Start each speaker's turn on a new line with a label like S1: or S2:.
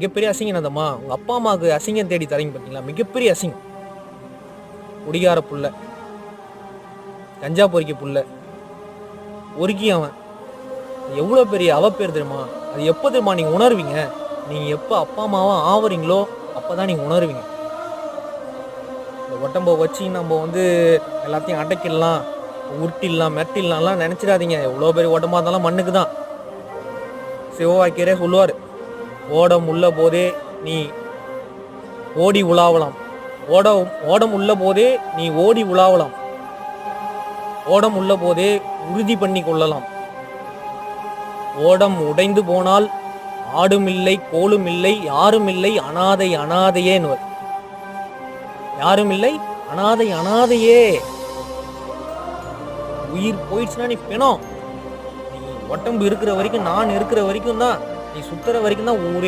S1: மிகப்பெரிய அசிங்கம் என்னதம்மா? உங்கள் அப்பா அம்மாவுக்கு அசிங்கம் தேடி தரீங்க பார்த்தீங்களா மிகப்பெரிய அசிங்கம். குடிகார புள்ள. கஞ்சா பொறிக்க புள்ள. ஒருக்கி அவன். எவ்வளோ பெரிய அவப்பேர் தெரியுமா? அது எப்போ தெரியுமா நீங்கள் உணர்வீங்க? நீங்கள் எப்போ அப்பா அம்மாவாக ஆவறீங்களோ அப்போ தான் நீங்கள் உணர்வீங்க. இந்த உடம்ப வச்சு நம்ம வந்து எல்லாத்தையும் அடைக்கிடலாம் உருட்டிடலாம் மிரட்டிடலாம்லாம் நினச்சிடாதீங்க. எவ்வளோ பெரிய உடம்பாக இருந்தாலும் மண்ணுக்கு தான் சிவவாக்கியரே சொல்லுவார் ஓடம் உள்ள போதே நீ ஓடி உலாவலாம். ஓட ஓடம் உள்ள போதே நீ ஓடி உலாவலாம். ஓடம் உள்ள போதே உறுதி பண்ணி கொள்ளலாம். ஓடம் உடைந்து போனால் ஆடும் இல்லை கோலும் இல்லை யாரும் இல்லை அனாதை அனாதையேன்னுவர் யாரும் இல்லை அனாதை அனாதையே. உயிர் போயிடுச்சுன்னா நீ பிணம். நீ உடம்பு இருக்கிற வரைக்கும் நான் இருக்கிற வரைக்கும் தான் நீ சுத்துற வரைக்கும் தான் ஊரே